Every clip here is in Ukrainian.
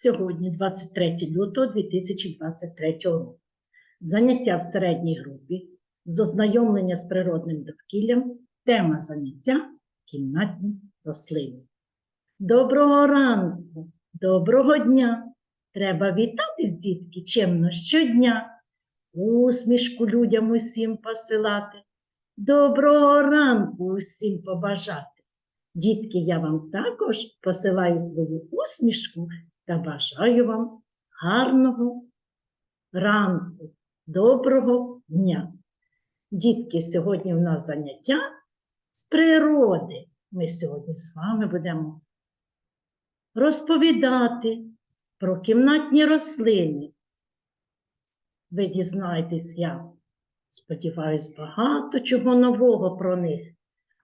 Сьогодні 23 лютого 2023 року. Заняття в середній групі з ознайомлення з природним довкіллям. Тема заняття кімнатні рослини. Доброго ранку, доброго дня. Треба вітатись, дітки, чемно щодня. Усмішку людям усім посилати. Доброго ранку усім побажати. Дітки, я вам також посилаю свою усмішку та бажаю вам гарного ранку, доброго дня. Дітки, сьогодні в нас заняття з природи. Ми сьогодні з вами будемо розповідати про кімнатні рослини. Ви дізнаєтесь, я сподіваюсь, багато чого нового про них.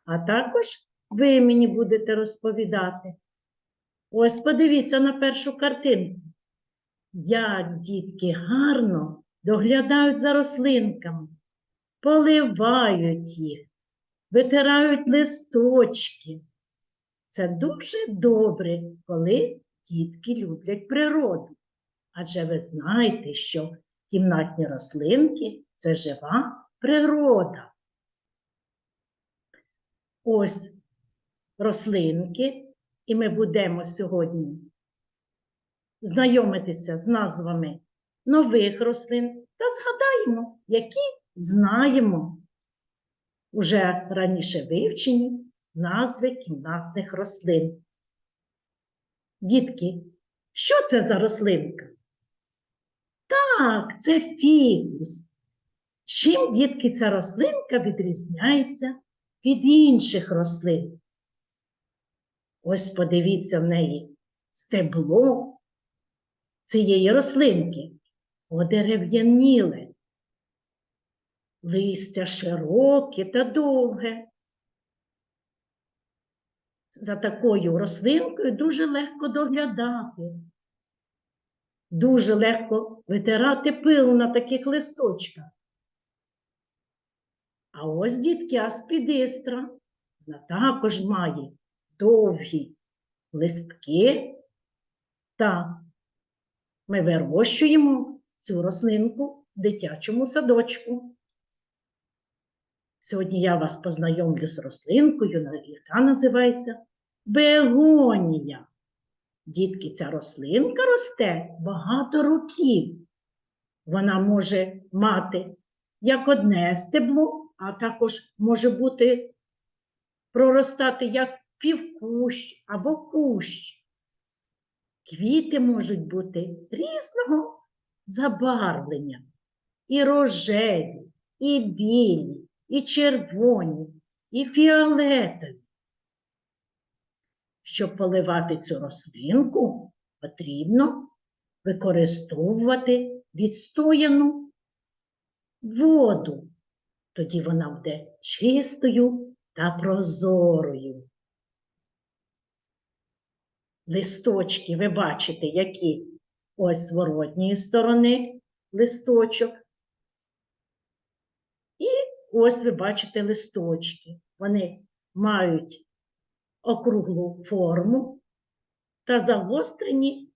А також ви мені будете розповідати. Ось подивіться на першу картинку. Як дітки гарно доглядають за рослинками, поливають їх, витирають листочки. Це дуже добре, коли дітки люблять природу. Адже ви знаєте, що кімнатні рослинки це жива природа. Ось рослинки, і ми будемо сьогодні знайомитися з назвами нових рослин та згадаємо, які знаємо уже раніше вивчені назви кімнатних рослин. Дітки, що це за рослинка? Так, це фікус. Чим, дітки, ця рослинка відрізняється від інших рослин? Ось подивіться в неї стебло цієї рослинки одерев'яніле, листя широке та довге. За такою рослинкою дуже легко доглядати. Дуже легко витирати пил на таких листочках. А ось дітки аспідистра. Вона також має довгі листки. Та ми вирощуємо цю рослинку в дитячому садочку. Сьогодні я вас познайомлю з рослинкою, яка називається бегонія. Дітки, ця рослинка росте багато років. Вона може мати як одне стебло, а також може бути проростати як півкущ або кущ. Квіти можуть бути різного забарвлення. І рожеві, і білі, і червоні, і фіолетові. Щоб поливати цю рослинку, потрібно використовувати відстояну воду. Тоді вона буде чистою та прозорою. Листочки, ви бачите, які ось з воротньої сторони листочок. І ось ви бачите листочки. Вони мають округлу форму та загострені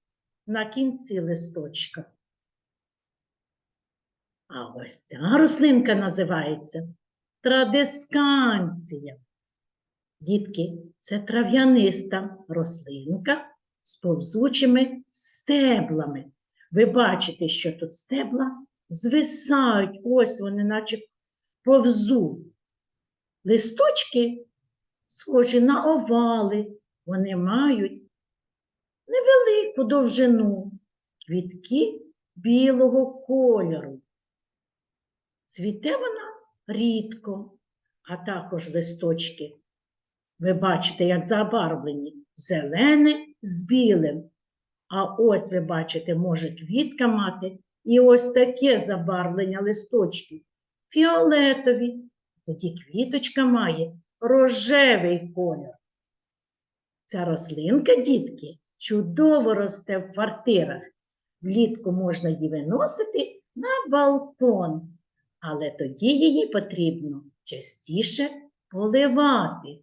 на кінці листочка. А ось ця рослинка називається традисканція. Дітки, це трав'яниста рослинка з повзучими стеблами. Ви бачите, що тут стебла звисають, ось вони, наче повзуть. Листочки схожі на овали, вони мають невелику довжину, квітки білого кольору. Цвіте вона рідко, а також листочки. Ви бачите, як забарвлені зелене з білим. А ось ви бачите, може квітка мати і ось таке забарвлення листочків фіолетові. Тоді квіточка має рожевий колір. Ця рослинка, дітки, чудово росте в квартирах. Влітку можна її виносити на балкон, але тоді її потрібно частіше поливати.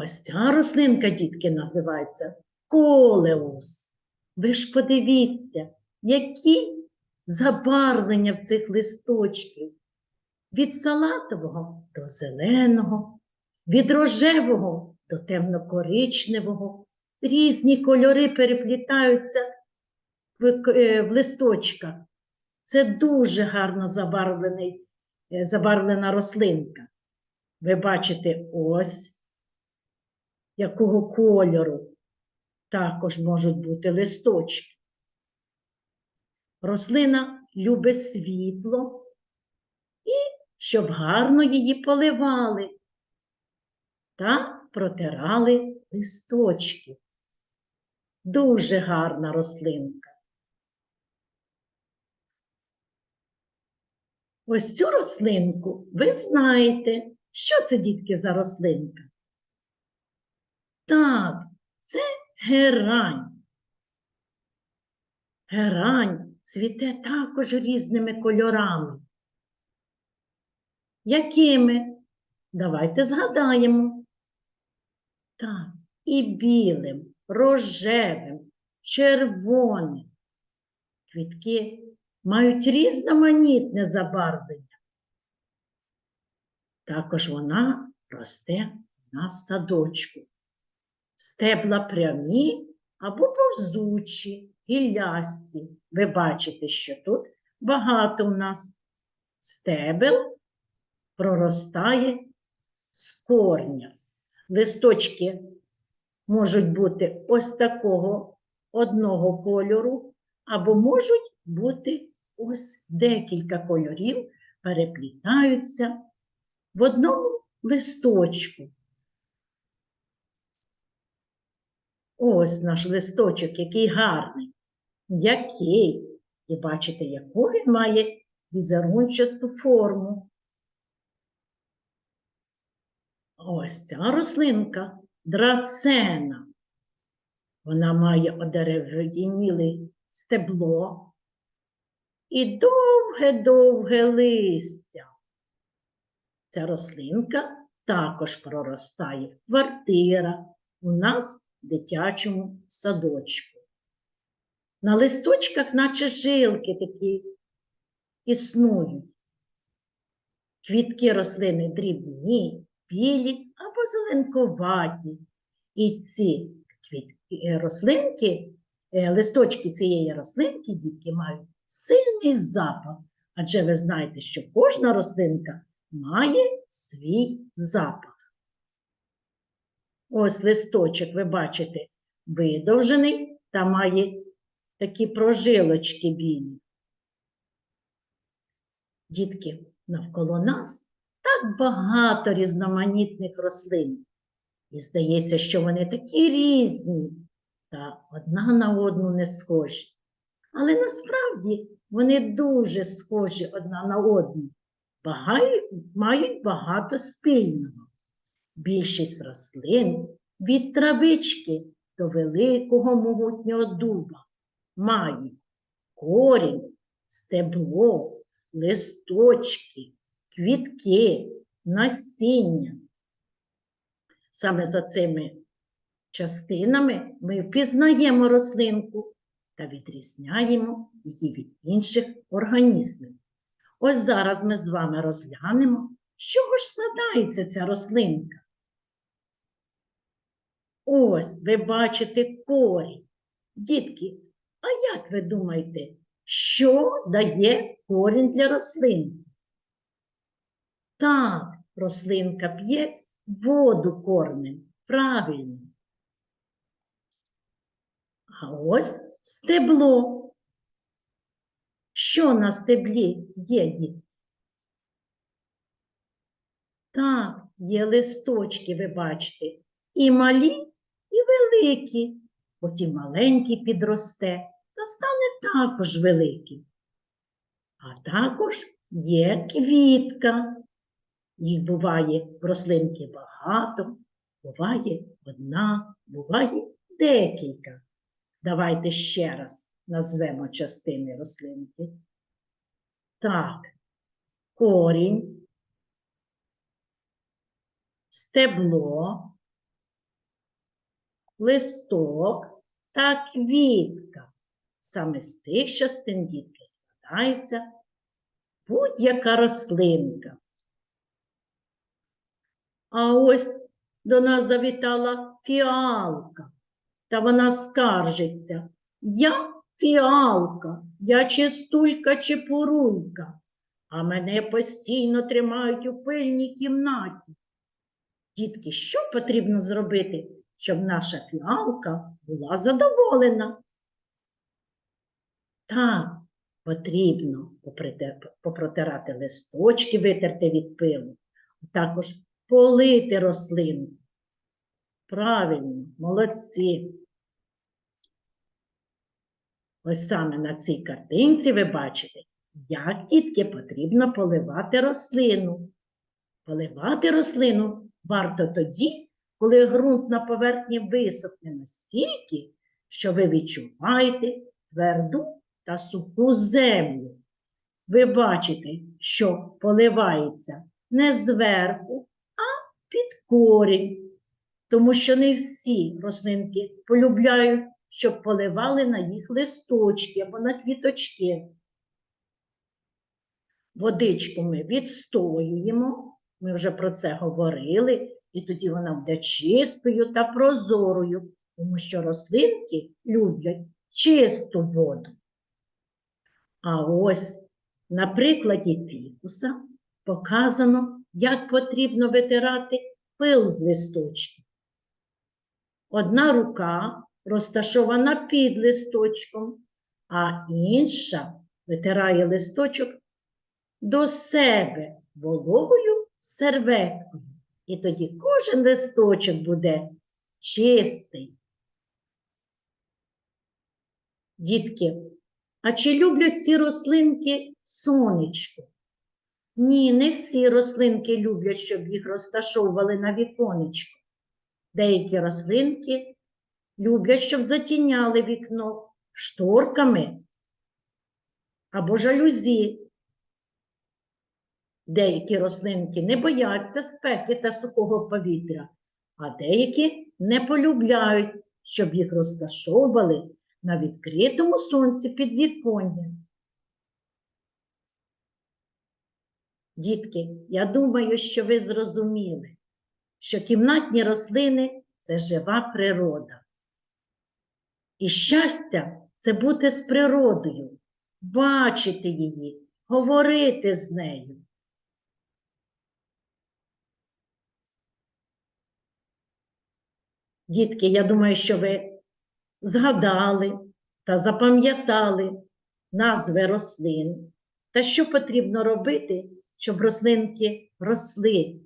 Ось ця рослинка, дітки, називається колеус. Ви ж подивіться, які забарвлення в цих листочків. Від салатового до зеленого, від рожевого до темно-коричневого. Різні кольори переплітаються в, е, листочках. Це дуже гарно забарвлений, е, забарвлена рослинка. Ви бачите ось якого кольору також можуть бути листочки. Рослина любить світло і щоб гарно її поливали та протирали листочки. Дуже гарна рослинка. Ось цю рослинку ви знаєте, що це дітки за рослинка? Так, це герань. Герань цвіте також різними кольорами. Якими? Давайте згадаємо. Так, і білим, рожевим, червоним. Квітки мають різноманітне забарвлення. Також вона росте на садочку. Стебла прямі або повзучі, гіллясті. Ви бачите, що тут багато в нас стебел проростає з корня. Листочки можуть бути ось такого одного кольору, або можуть бути ось декілька кольорів, переплітаються в одному листочку. Ось наш листочок, який гарний, який. І бачите, яку він має візерунчасту форму. Ось ця рослинка драцена. Вона має одерев'яніле стебло і довге-довге листя. Ця рослинка також проростає в квартирах, у нас дитячому садочку. На листочках, наче жилки такі існують. Квітки рослини дрібні, білі або зеленковаті. І ці квітки, е, рослинки, е, листочки цієї рослинки, дітки, мають сильний запах. Адже ви знаєте, що кожна рослинка має свій запах. Ось листочок, ви бачите, видовжений та має такі прожилочки білі. Дітки, навколо нас так багато різноманітних рослин. І здається, що вони такі різні та одна на одну не схожі. Але насправді вони дуже схожі одна на одну, мають багато спільного. Більшість рослин від травички до великого могутнього дуба мають корінь, стебло, листочки, квітки, насіння. Саме за цими частинами ми впізнаємо рослинку та відрізняємо її від інших організмів. Ось зараз ми з вами розглянемо, з чого ж складається ця рослинка. Ось ви бачите корінь. Дітки, а як ви думаєте, що дає корінь для рослин? Так, рослинка п'є воду корнем. Правильно. А ось стебло. Що на стеблі є, дітки? Так, є листочки, ви бачите, і малі, великі. Потім маленький підросте та стане також великим. А також є квітка. Їх буває в рослинки багато, буває одна, буває декілька. Давайте ще раз назвемо частини рослинки. Так, корінь, стебло, листок, та квітка. Саме з цих частин дітки складається будь-яка рослинка. А ось до нас завітала фіалка, та вона скаржиться. Я фіалка, я чистулька чепуруйка, а мене постійно тримають у пильній кімнаті. Дітки, що потрібно зробити, щоб наша фіалка була задоволена? Так, потрібно попротирати листочки, витерти від пилу, а також полити рослинку. Правильно, молодці. Ось саме на цій картинці ви бачите, як дітки потрібно поливати рослину. Поливати рослину варто тоді, коли ґрунт на поверхні висохне настільки, що ви відчуваєте тверду та суху землю. Ви бачите, що поливається не зверху, а під корінь, тому що не всі рослинки полюбляють, щоб поливали на їх листочки або на квіточки. Водичку ми відстоюємо, ми вже про це говорили, і тоді вона буде чистою та прозорою, тому що рослинки люблять чисту воду. А ось на прикладі фікуса показано, як потрібно витирати пил з листочків. Одна рука розташована під листочком, а інша витирає листочок до себе вологою серветкою. І тоді кожен листочок буде чистий. Дітки, а чи люблять ці рослинки сонечко? Ні, не всі рослинки люблять, щоб їх розташовували на віконечко. Деякі рослинки люблять, щоб затіняли вікно шторками або жалюзі. Деякі рослинки не бояться спеки та сухого повітря, а деякі не полюбляють, щоб їх розташовували на відкритому сонці під віконня. Дітки, я думаю, що ви зрозуміли, що кімнатні рослини це жива природа. І щастя це бути з природою, бачити її, говорити з нею. Дітки, я думаю, що ви згадали та запам'ятали назви рослин та що потрібно робити, щоб рослинки росли,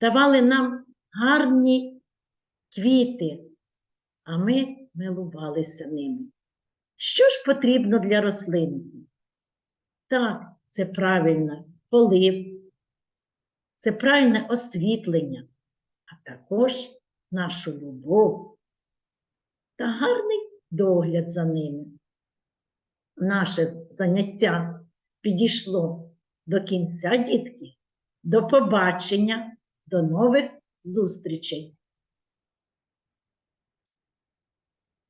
давали нам гарні квіти, а ми милувалися ними. Що ж потрібно для рослинки? Так, це правильно полив, це правильне освітлення, а також нашу любов та гарний догляд за ними. Наше заняття підійшло до кінця, дітки. До побачення, до нових зустрічей!